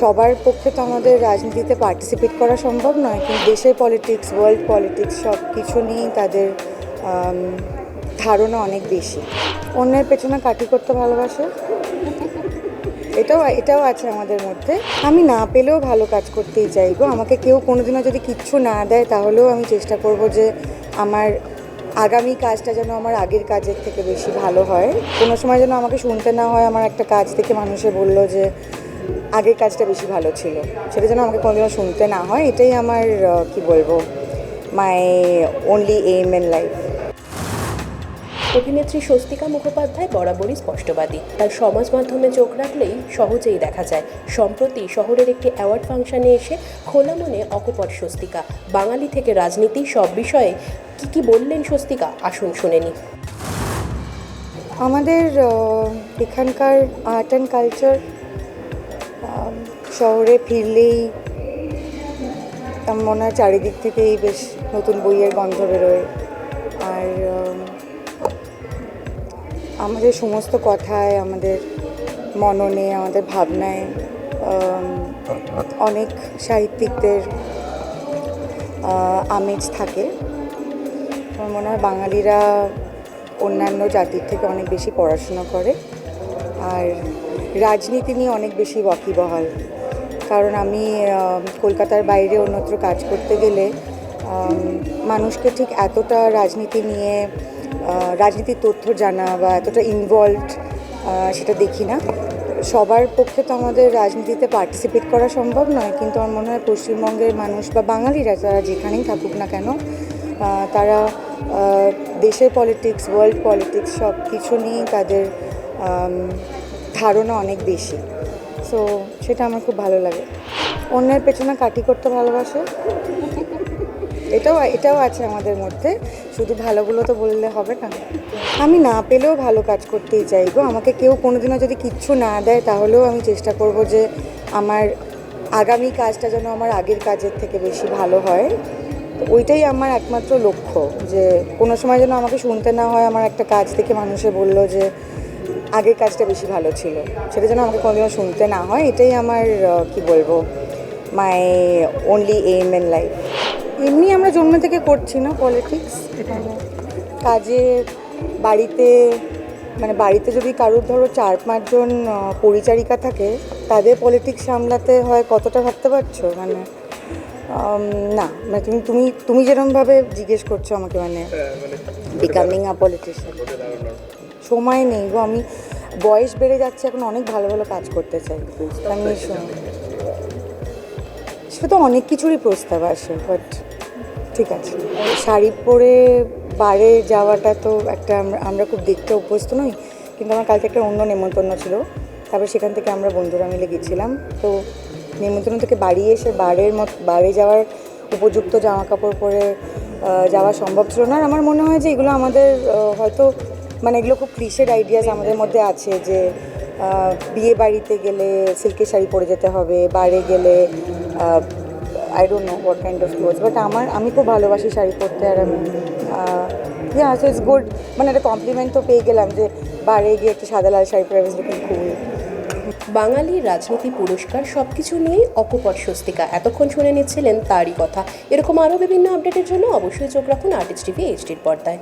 সবার পক্ষে তো আমাদের রাজনীতিতে পার্টিসিপেট করা সম্ভব নয়, কিন্তু দেশের পলিটিক্স ওয়ার্ল্ড পলিটিক্স সব কিছু নিয়েই তাদের ধারণা অনেক বেশি। অন্যের পেছনে কাটি করতে ভালোবাসে? এটাও এটাও আছে আমাদের মধ্যে। আমি না পেলেও ভালো কাজ করতেই চাইব। আমাকে কেউ কোনোদিনও যদি কিচ্ছু না দেয়, তাহলেও আমি চেষ্টা করব যে আমার আগামী কাজটা যেন আমার আগের কাজের থেকে বেশি ভালো হয়। কোনো সময় যেন আমাকে শুনতে না হয়, আমার একটা কাজ থেকে মানুষে বলল যে আগের কাজটা বেশি ভালো ছিল। সেটা যেন আমাকে কোনোদিনও শুনতে না হয় এটাই আমার কি বলব my only aim in life অভিনেত্রী স্বস্তিকা মুখোপাধ্যায় বরাবরই স্পষ্টবাদী। তার সমাজ মাধ্যমে চোখ রাখলেই সহজেই দেখা যায়। সম্প্রতি শহরের একটি অ্যাওয়ার্ড ফাংশনে এসে খোলা মনে অকপট স্বস্তিকা। বাঙালি থেকে রাজনীতি সব বিষয়ে কি কি বললেন স্বস্তিকা আসুন শুনে নি আমাদের এখানকার আর্ট অ্যান্ড কালচার শহরে ফিরলেই মনে হয় চারিদিক থেকেই বেশ নতুন বইয়ের গন্ধ বেরোয়। আর আমাদের সমস্ত কথায়, আমাদের মননে, আমাদের ভাবনায় অনেক সাহিত্যিকদের আমেজ থাকে। আমার মনে হয় বাঙালিরা অন্যান্য জাতির থেকে অনেক বেশি পড়াশোনা করে। আর রাজনীতি নিয়ে অনেক বেশি ওয়াকিবহাল। কারণ আমি কলকাতার বাইরে অন্যত্র কাজ করতে গেলে মানুষকে ঠিক এতটা রাজনীতি নিয়ে রাজনীতির তথ্য জানা বা এতটা ইনভলভড সেটা দেখি না। সবার পক্ষে তো আমাদের রাজনীতিতে পার্টিসিপেট করা সম্ভব নয়, কিন্তু আমার মনে হয় পশ্চিমবঙ্গের মানুষ বা বাঙালিরা যারা যেখানেই থাকুক না কেন তারা দেশের পলিটিক্স ওয়ার্ল্ড পলিটিক্স সব কিছু নিয়েই তাদের ধারণা অনেক বেশি। সো সেটা আমার খুব ভালো লাগে। অন্যের পেছনে কাটি করতে ভালোবাসে? এটাও এটাও আছে আমাদের মধ্যে। শুধু ভালোগুলো তো বললে হবে না। আমি না পেলেও ভালো কাজ করতেই চাইব আমাকে কেউ কোনোদিনও যদি কিচ্ছু না দেয়, তাহলেও আমি চেষ্টা করব যে আমার আগামী কাজটা যেন আমার আগের কাজের থেকে বেশি ভালো হয়। তো ওইটাই আমার একমাত্র লক্ষ্য যে কোনো সময় যেন আমাকে শুনতে না হয় আমার একটা কাজ থেকে মানুষে বলল যে আগের কাজটা বেশি ভালো ছিল। সেটা যেন আমাকে কোনোদিনও শুনতে না হয় এটাই আমার কি বলব my only aim in life এমনি আমরা জন্ম থেকে করছি না পলিটিক্স কাজে বাড়িতে মানে বাড়িতে যদি কারোর ধরো চার পাঁচজন পরিচারিকা থাকে তাদের পলিটিক্স সামলাতে হয় কতটা ভাবতে পারছ? মানে না মানে তুমি তুমি তুমি যেরকমভাবে জিজ্ঞেস করছ আমাকে মানে বিকামিং আ পলিটিশিয়ান সময় নেই গো আমি বয়স বেড়ে যাচ্ছে এখন অনেক ভালো ভালো কাজ করতে চাই। আমি শোনো। সে তো অনেক কিছুরই প্রস্তাব আসে বাট ঠিক আছে। শাড়ি পরে বারে যাওয়াটা তো একটা আমরা- আমরা খুব দেখতে অভ্যস্ত নই কিন্তু আমার কালকে একটা অন্য নেমন্তন্ন ছিল। তারপর সেখান থেকে আমরা বন্ধুরা মিলে গেছিলাম তো নেমন্তন্ন থেকে বাড়ি এসে বারের মত বারে যাওয়ার উপযুক্ত জামা কাপড় পরে যাওয়া সম্ভব ছিল না। আর আমার মনে হয় যে এগুলো আমাদের হয়তো মানে এগুলো খুব ক্লিশেড আইডিয়াস আমাদের মধ্যে আছে যে বিয়ে বাড়িতে গেলে সিল্কের শাড়ি পরে যেতে হবে বাইরে গেলে I don't know what kind of clothes but আমার, আমি খুব ভালোবাসি শাড়ি পরতে আর আমি ইয়া সো ইটস গুড মানে একটা কমপ্লিমেন্ট তো পেয়ে গেলাম যে, বারে গিয়ে একটা সাদা লাল শাড়ি পরে লুকিং খুব বাঙালি রাজনীতি পুরস্কার সব কিছু নিয়েই অকপট স্বস্তিকা। এতক্ষণ শুনে নিচ্ছিলেন তারই কথা। এরকম আরও বিভিন্ন আপডেটের জন্য অবশ্যই চোখ রাখুন আর্টিস্ট টিভি এইচডির পর্দায়।